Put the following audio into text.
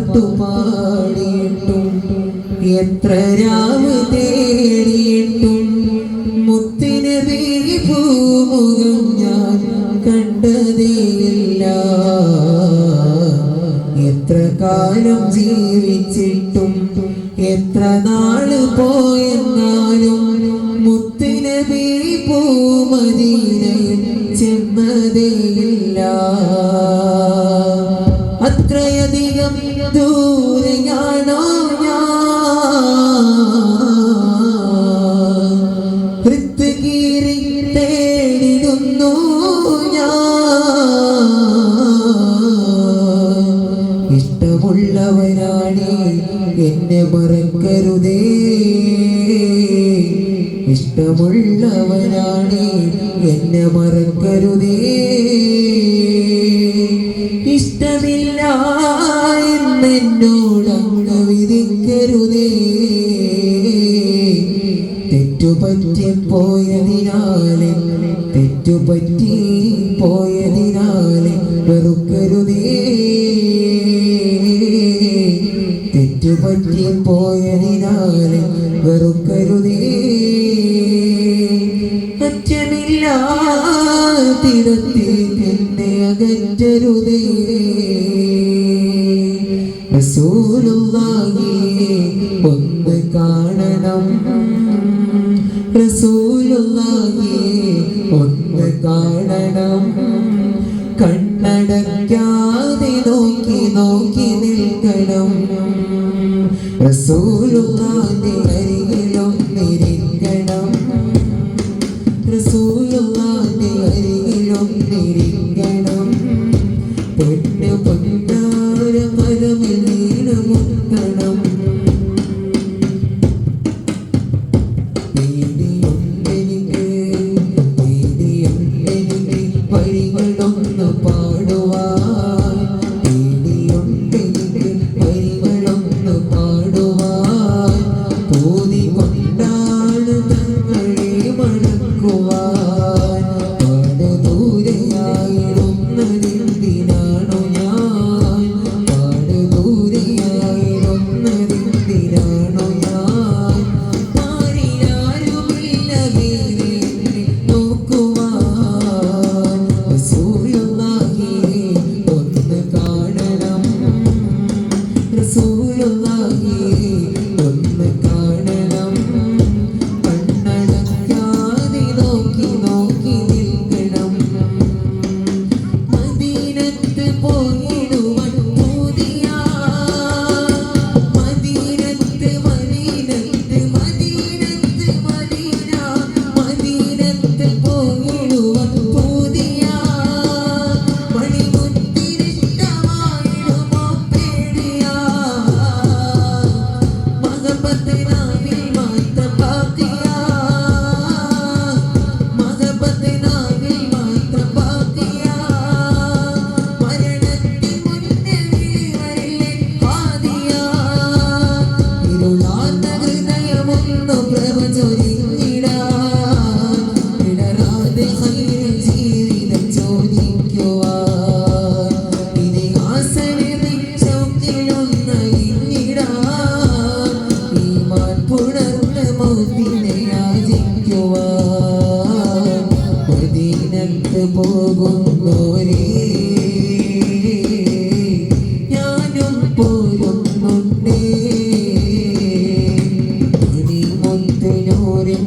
പാട്ടുപാടിയിട്ടും എത്ര രാവ് തേടിയിട്ടും മുത്തിന് ഭൂമുഖം ഞാൻ കണ്ടതേയില്ല. എത്ര കാലം ജീവിച്ചിട്ടും എത്ര നാൾ പോയെന്നാലും മുത്തിന് പൂമദീനയിൽ ചെന്നതേയില്ല തേടിടുന്നു ഞാൻ. എന്നെ മറക്കരുതേ. ഇഷ്ടമുള്ളവരാണ് എന്നെ മറക്കരുതേ. തെറ്റുപറ്റി പോയതിനാലെ തെറ്റുപറ്റി പോയതിനാലെ വെറുക്കരുതേ. തെറ്റുപറ്റി പോയതിനാലെ വെറുക്കരുതേ എന്നെ അകറ്റരുതേ. റസൂലുള്ളാഹിയെ ഒന്ന് കാണണം. റസൂലുള്ളാഹിയെ ഒന്ന് കാണണം. കണ്ണടയ്ക്കാതെ നോക്കി നോക്കി നിൽക്കണം. റസൂലുള്ളാഹിന്റെ അരി മദീനത്ത് പോകുന്നോരേ ഞാനും പോരുന്നുണ്ടേ മുത്തിനൂരും